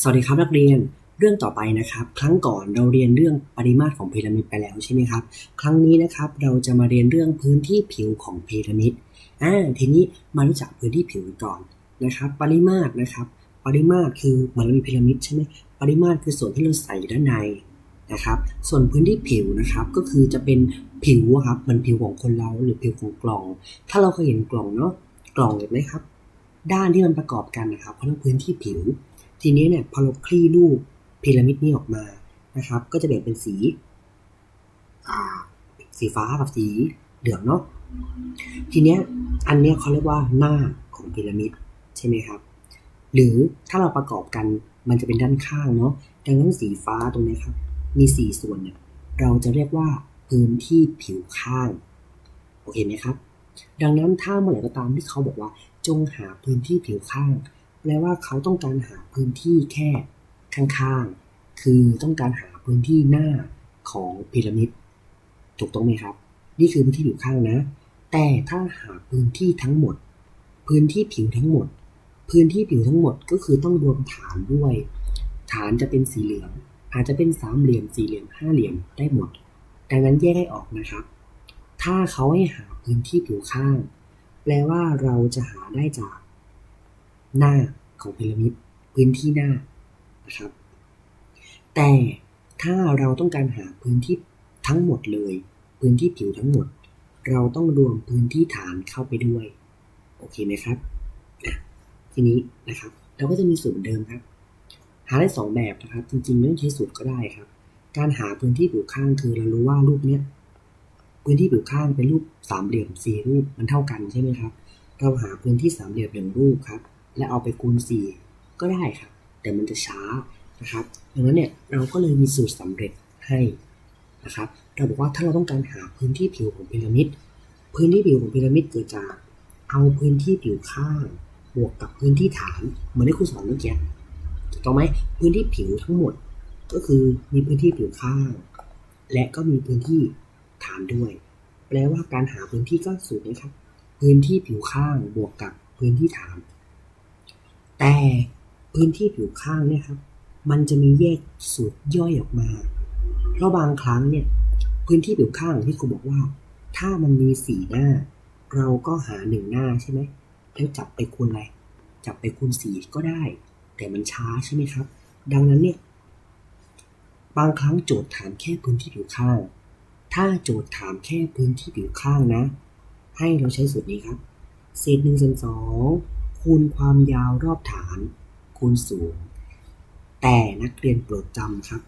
สวัสดีครับนักเรียนเรื่องต่อไปนะครับ ครั้งก่อนเราเรียนเรื่องปริมาตรของพีระมิดไปแล้วใช่ไหมครับ ครั้งนี้นะครับเราจะมาเรียนเรื่องพื้นที่ผิวของพีระมิดอ่าทีนี้มารู้จักพื้นที่ผิวก่อนนะครับ ปริมาตรนะครับ ปริมาตรคือเหมือนเรามีพีระมิดใช่ไหมปริมาตรคือส่วนที่เราใส่อยู่ด้านในนะครับ ส่วนพื้นที่ผิวนะครับก็คือจะเป็นผิวครับมันผิวของคนเราหรือผิวของกล่อง ถ้าเราเคยเห็นกล่องเนาะกล่องเห็นไหมครับ ด้านที่มันประกอบกันนะครับเขาเรียกพื้นที่ผิว ทีนี้เนี่ยพอเราคลี่รูปพีระมิดนี้ออกมานะครับ ก็จะแบ่งเป็นสีสีฟ้ากับสีเหลืองเนาะทีเนี้ยอันเนี้ยเขาเรียกว่าหน้าของพีระมิดใช่ไหมครับ หรือถ้าเราประกอบกันมันจะเป็นด้านข้างเนาะดังนั้นสีฟ้าตรงนี้ครับ มีสี่ส่วนเนี่ยเราจะเรียกว่าพื้นที่ผิวข้างโอเคไหมครับ ดังนั้นถ้าเมื่อไหร่ก็ตามที่เขาบอกว่า จงหาพื้นที่ผิวข้าง แปลว่าเขาต้องการหาพื้นที่แค่ข้างๆ คือต้องการหาพื้นที่หน้าของพีระมิด ถูกต้องไหมครับ นี่คือพื้นที่ผิวข้างนะ แต่ถ้าหาพื้นที่ทั้งหมด พื้นที่ผิวทั้งหมด พื้นที่ผิวทั้งหมดก็คือต้องรวมฐานด้วย ฐานจะเป็นสีเหลือง อาจจะเป็นสามเหลี่ยม สี่เหลี่ยม ห้าเหลี่ยม ได้หมด ดังนั้นแยกให้ออกนะครับ ถ้าเขาให้หาพื้นที่ผิวข้าง แปลว่าเราจะหาได้จาก หน้าของพีระมิดพื้นที่หน้านะครับ แต่ถ้าเราต้องการหาพื้นที่ทั้งหมดเลย พื้นที่ผิวทั้งหมด เราต้องรวมพื้นที่ฐานเข้าไปด้วย โอเคไหมครับ ทีนี้นะครับ เราก็จะมีสูตรเดิมครับ หาได้สองแบบนะครับ จริงๆไม่ต้องใช้สูตรก็ได้ครับ การหาพื้นที่ผิวข้างคือเรารู้ว่ารูปเนี้ย พื้นที่ผิวข้างเป็นรูปสามเหลี่ยมสี่รูปมันเท่ากันใช่ไหมครับ เราหาพื้นที่สามเหลี่ยมหนึ่งรูปครับ และเอาไปคูณสี่ก็ได้ครับ แต่มันจะช้านะครับดังนั้นเนี่ยเราก็เลยมีสูตรสำเร็จให้นะครับ เราบอกว่าถ้าเราต้องการหาพื้นที่ผิวของพีระมิด พื้นที่ผิวของพีระมิดเกิดจากเอาพื้นที่ผิวข้างบวกกับพื้นที่ฐานเหมือนที่ครูสอนเมื่อกี้ถูกต้องไหมพื้นที่ผิวทั้งหมดก็คือมีพื้นที่ผิวข้าง และก็มีพื้นที่ ฐานด้วย แปลว่าการหาพื้นที่ก็สูตรนี้ครับ พื้นที่ผิวข้างบวกกับพื้นที่ฐาน แต่พื้นที่ผิวข้างเนี่ยครับ มันจะมีแยกสูตรย่อยออกมา เพราะบางครั้งเนี่ยพื้นที่ผิวข้างที่ครูบอกว่า ถ้ามันมีสี่หน้า เราก็หาหนึ่งหน้าใช่ไหมแล้วจับไปคูณอะไรจับไปคูณสี่ก็ได้ แต่มันช้าใช่ไหมครับ ดังนั้นเนี่ยบางครั้งโจทย์ถามแค่พื้นที่ผิวข้าง ถ้าโจทย์ถามแค่พื้นที่ผิวข้างนะ ให้เราใช้สูตรนี้ครับ เศษหนึ่งส่วนสองคูณความยาวรอบฐาน คูณสูง แต่นักเรียนโปรดจำครับ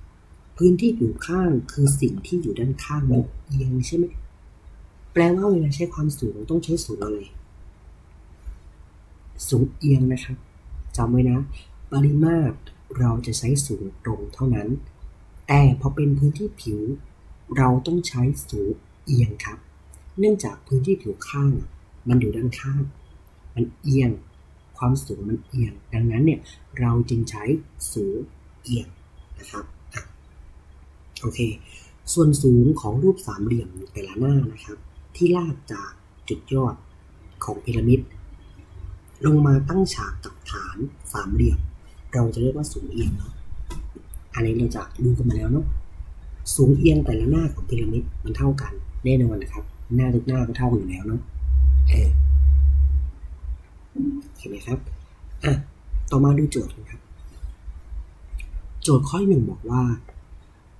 พื้นที่ผิวข้างคือสิ่งที่อยู่ด้านข้างมันเอียงใช่ไหมแปลว่าเวลาใช้ความสูงต้องใช้สูงอะไร สูงเอียงนะครับจำไว้นะ ปริมาตรเราจะใช้สูงตรงเท่านั้น แต่พอเป็นพื้นที่ผิว เราต้องใช้สูงเอียงครับ เนื่องจากพื้นที่ผิวข้างมันอยู่ด้านข้าง มันเอียง ความสูงมันเอียง ดังนั้นเนี่ยเราจึงใช้สูงเอียงนะครับโอเค ส่วนสูงของรูปสามเหลี่ยมแต่ละหน้านะครับ ที่ลากจากจุดยอดของพีระมิด ลงมาตั้งฉากกับฐานสามเหลี่ยม เราจะเรียกว่าสูงเอียงเนาะอันนี้เราจะดูกันมาแล้วเนาะ สูงเอียงแต่ละหน้าของพีระมิดมันเท่ากันแน่นอนนะครับ หน้าทุกหน้าก็เท่ากันอยู่แล้วเนาะเออเห็นไหมครับอะต่อมาดูโจทย์กันครับ โจทย์ข้อหนึ่งบอกว่า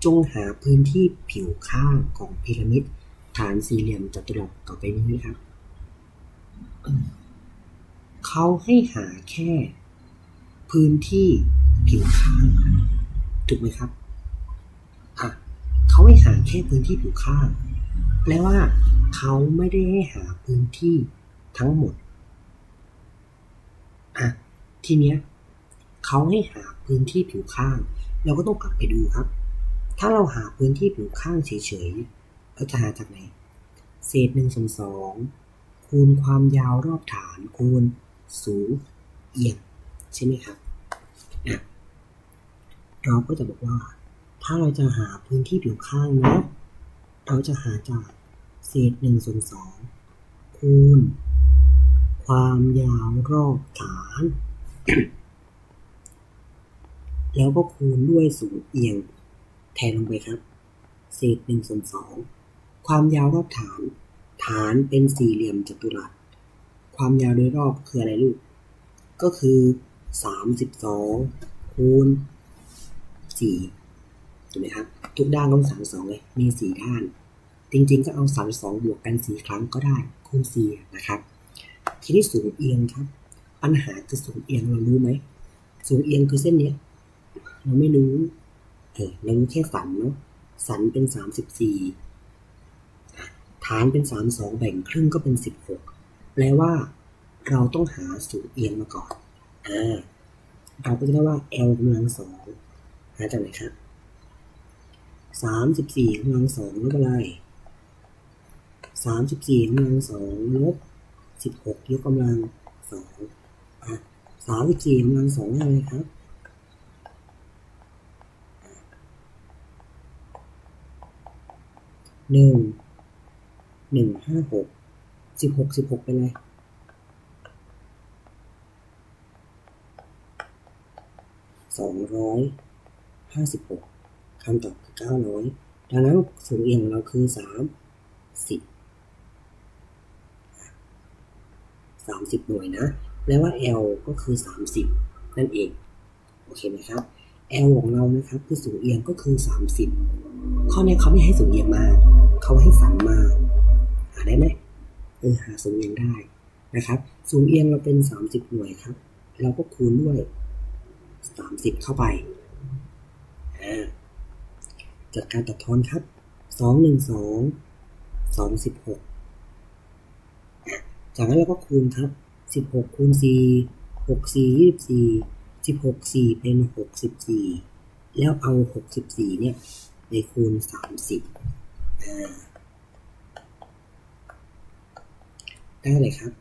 จงหาพื้นที่ผิวข้างของพีระมิด ฐานสี่เหลี่ยมจัตุรัสต่อไปนี้ครับเขาให้หาแค่ พื้นที่ผิวข้าง ถูกไหมครับ เขาให้หาแค่พื้นที่ผิวข้างแปลว่าเขาไม่ได้ให้หาพื้นที่ทั้งหมดอะทีเนี้ยเขาให้หาพื้นที่ผิวข้าง เราก็ต้องกลับไปดูครับ ถ้าเราหาพื้นที่ผิวข้างเฉยๆเราจะหาจากไหน เศษหนึ่งส่วนสองคูณความยาวรอบฐาน คูณสูงเอียงใช่ไหมครับอะเราก็จะบอกว่า ถ้าเราจะหาพื้นที่ผิวข้างนะเราจะหาจากเศษหนึ่งส่วนสองคูณ ความยาวรอบฐาน แล้วก็คูณด้วยสูงเอียง แทนลงไปครับ เศษหนึ่งส่วนสองความยาวรอบฐาน ฐานเป็นสี่เหลี่ยมจัตุรัส ความยาวโดยรอบคืออะไรลูก ก็คือสามสิบสองคูณสี่ ถูกไหมครับทุกด้านต้องสามสองเลยมีสี่ด้าน จริงๆก็เอาสามสองบวกกันสี่ครั้งก็ได้คูณสี่นะครับ ทีนี้สูงเอียงครับ ปัญหาคือสูงเอียงเรารู้ไหมสูงเอียงคือเส้นเนี้ยเราไม่รู้เออเรารู้แค่สันเนาะสันเป็นสามสิบสี่ฐานเป็นสามสองแบ่งครึ่งก็เป็นสิบหกแปลว่าเราต้องหาสูงเอียงมาก่อนอ่าเราก็จะได้ว่า L กำลังสองหาจากไหนครับ สามสิบสี่กำลังสองลบอะไรสามสิบสี่กำลังสองลบสิบหกยกกำลังสองอะสามสิบสี่กำลังสองอะไรครับหนึ่งหนึ่งห้าหกสิบหกสิบหกเป็นไรสองร้อยห้าสิบหก คำตอบคือเก้าร้อย ดังนั้นสูงเอียงของเราคือสามสิบสามสิบหน่วยนะแปลว่า L ก็คือสามสิบนั่นเอง โอเคไหมครับ L ของเรานะครับคือสูงเอียงก็คือสามสิบข้อนี้เขาไม่ให้สูงเอียงมากเขาให้สันมา หาได้ไหมเออหาสูงเอียงได้นะครับ สูงเอียงเราเป็นสามสิบหน่วยครับ เราก็คูณด้วยสามสิบเข้าไปอ่า จัดการตัดทอนครับ สองหนึ่งสองสองสิบหกจากนั้นเราก็คูณครับสิบหกคูณสี่หกสี่ยี่สิบสี่สิบหกสี่เป็นหกสิบสี่แล้วเอาหกสิบสี่เนี่ยไปคูณสามสิบได้เลยครับ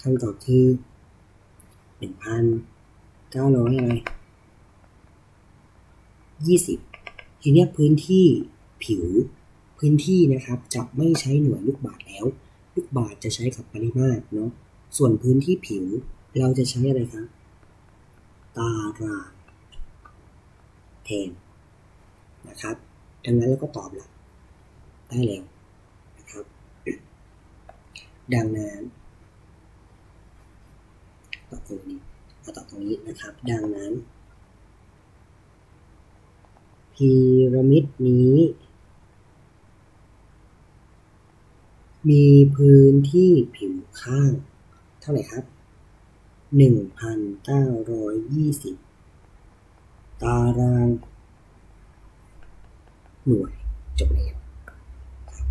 คำตอบคือหนึ่งพันเก้าร้อยอะไร ยี่สิบทีนี้พื้นที่ผิวพื้นที่นะครับจะไม่ใช้หน่วยลูกบาศก์แล้ว ลูกบาศก์จะใช้กับปริมาตรเนาะส่วนพื้นที่ผิวเราจะใช้อะไรครับ ตารางแทนนะครับดังนั้นเราก็ตอบละได้แล้วนะครับ ดังนั้นตอบตรงนี้เอาตอบตรงนี้นะครับ ดังนั้น พีระมิดนี้ มีพื้นที่ผิวข้าง เท่าไหร่ครับหนึ่งพันเก้าร้อยยี่สิบตารางหน่วยจบแล้วครับ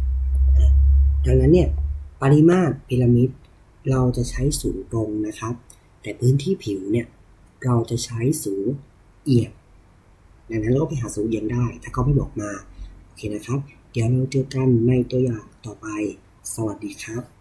ดังนั้นเนี่ยปริมาตรพีระมิดเราจะใช้สูงตรงนะครับ แต่พื้นที่ผิวเนี่ย เราจะใช้สูงเอียง ดังนั้นเราไปหาสูตรเอียงได้ ถ้าเขาไม่บอกมา โอเคนะครับ เดี๋ยวเราเจอกันในตัวอย่างต่อไป สวัสดีครับ